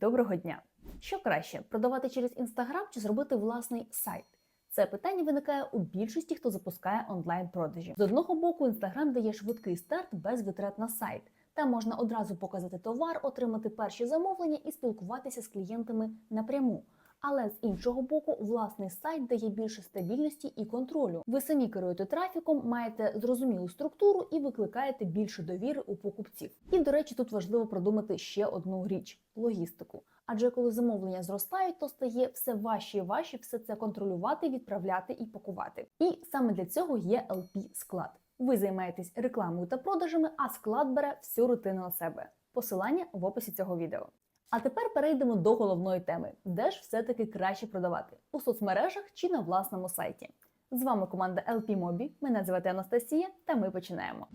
Доброго дня! Що краще продавати через інстаграм чи зробити власний сайт? Це питання виникає у більшості, хто запускає онлайн-продажі. З одного боку, інстаграм дає швидкий старт без витрат на сайт. Там можна одразу показати товар, отримати перші замовлення і спілкуватися з клієнтами напряму. Але з іншого боку, власний сайт дає більше стабільності і контролю. Ви самі керуєте трафіком, маєте зрозумілу структуру і викликаєте більше довіри у покупців. І, до речі, тут важливо продумати ще одну річ логістику. Адже коли замовлення зростають, то стає все важче і важче все це контролювати, відправляти і пакувати. І саме для цього є LP склад. Ви займаєтесь рекламою та продажами, а склад бере всю рутину на себе. Посилання в описі цього відео. А тепер перейдемо до головної теми: де ж все-таки краще продавати у соцмережах чи на власному сайті. З вами команда LP Mobi, Мене звати Анастасія, та ми починаємо.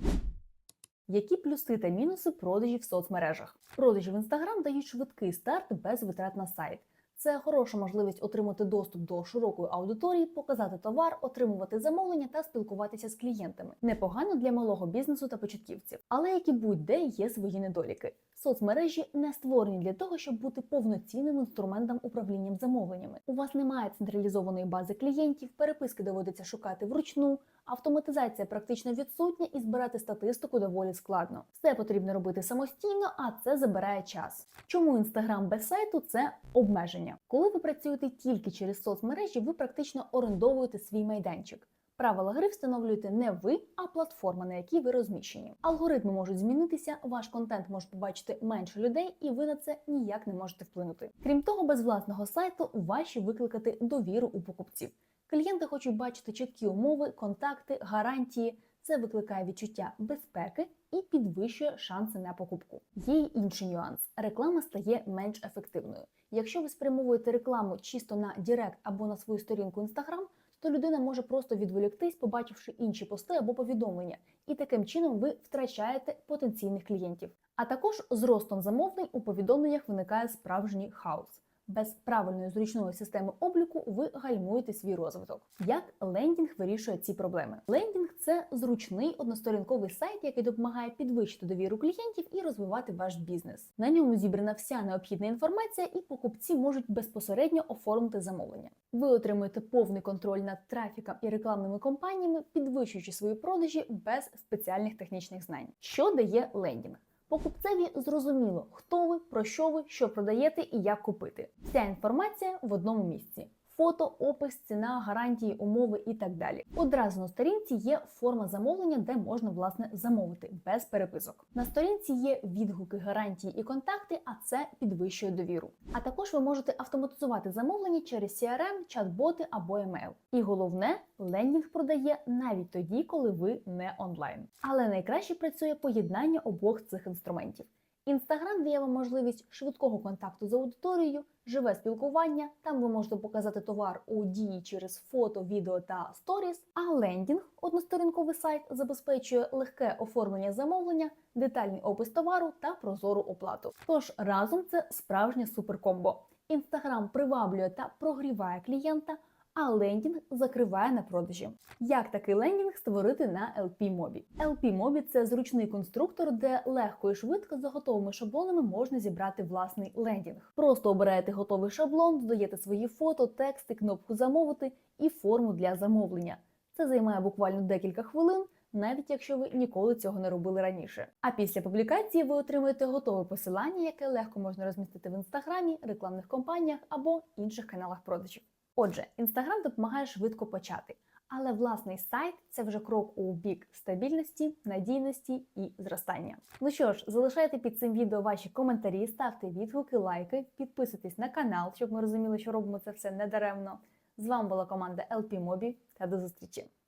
Які плюси та мінуси продажі в соцмережах? Продажі в Instagram дають швидкий старт без витрат на сайт. Це хороша можливість отримати доступ до широкої аудиторії, показати товар, отримувати замовлення та спілкуватися з клієнтами. Непогано для малого бізнесу та початківців, але як і будь-де є свої недоліки. Соцмережі не створені для того, щоб бути повноцінним інструментом управлінням замовленнями. У вас немає централізованої бази клієнтів, переписки доводиться шукати вручну. Автоматизація практично відсутня і збирати статистику доволі складно. Все потрібно робити самостійно, а це забирає час. Чому інстаграм без сайту це обмеження? Коли ви працюєте тільки через соцмережі, ви практично орендовуєте свій майданчик. Правила гри встановлюєте не ви, а платформа, на якій ви розміщені. Алгоритми можуть змінитися, ваш контент може побачити менше людей, і ви на це ніяк не можете вплинути. Крім того, без власного сайту важче викликати довіру у покупців. Клієнти хочуть бачити чіткі умови, контакти, гарантії. Це викликає відчуття безпеки і підвищує шанси на покупку. Є й інший нюанс: реклама стає менш ефективною. Якщо ви спрямовуєте рекламу чисто на Директ або на свою сторінку Instagram, то людина може просто відволіктись, побачивши інші пости або повідомлення, і таким чином ви втрачаєте потенційних клієнтів. А також з ростом замовлень у повідомленнях виникає справжній хаос. Без правильної зручної системи обліку ви гальмуєте свій розвиток. Як лендінг вирішує ці проблеми? Лендінг це зручний односторінковий сайт, який допомагає підвищити довіру клієнтів і розвивати ваш бізнес. На ньому зібрана вся необхідна інформація, і покупці можуть безпосередньо оформити замовлення. Ви отримуєте повний контроль над трафіком і рекламними кампаніями, підвищуючи свої продажі без спеціальних технічних знань. Що дає лендінг? Покупцеві зрозуміло, хто ви, про що ви, що продаєте і як купити. Вся інформація в одному місці. Фото, опис, ціна, гарантії, умови і так далі. Одразу на сторінці є форма замовлення, де можна власне замовити без переписок. На сторінці є відгуки, гарантії і контакти, а це підвищує довіру. А також ви можете автоматизувати замовлення через CRM, чат-боти або емейл. І головне, лендінг продає навіть тоді, коли ви не онлайн. Але найкраще працює поєднання обох цих інструментів. Інстаграм дає вам можливість швидкого контакту з аудиторією, живе спілкування. Там ви можете показати товар у дії через фото, відео та сторіс. А лендінг, односторінковий сайт, забезпечує легке оформлення замовлення, детальний опис товару та прозору оплату. Тож разом це справжнє суперкомбо. Інстаграм приваблює та прогріває клієнта. А лендінг закриває на продажі. Як такий лендінг створити на LP Mobi? LP Mobi – це зручний конструктор, де легко і швидко за готовими шаблонами можна зібрати власний лендінг. Просто обираєте готовий шаблон, додаєте свої фото, тексти, кнопку замовити і форму для замовлення. Це займає буквально декілька хвилин. Навіть якщо ви ніколи цього не робили раніше. А після публікації ви отримуєте готове посилання, яке легко можна розмістити в інстаграмі, рекламних кампаніях або інших каналах продажів. Отже, Інстаграм допомагає швидко почати, але власний сайт це вже крок у бік стабільності, надійності і зростання. Ну що ж, залишайте під цим відео ваші коментарі, ставте відгуки, лайки, підписуйтесь на канал, щоб ми розуміли, що робимо це все недаремно. З вами була команда LP Mobi та до зустрічі!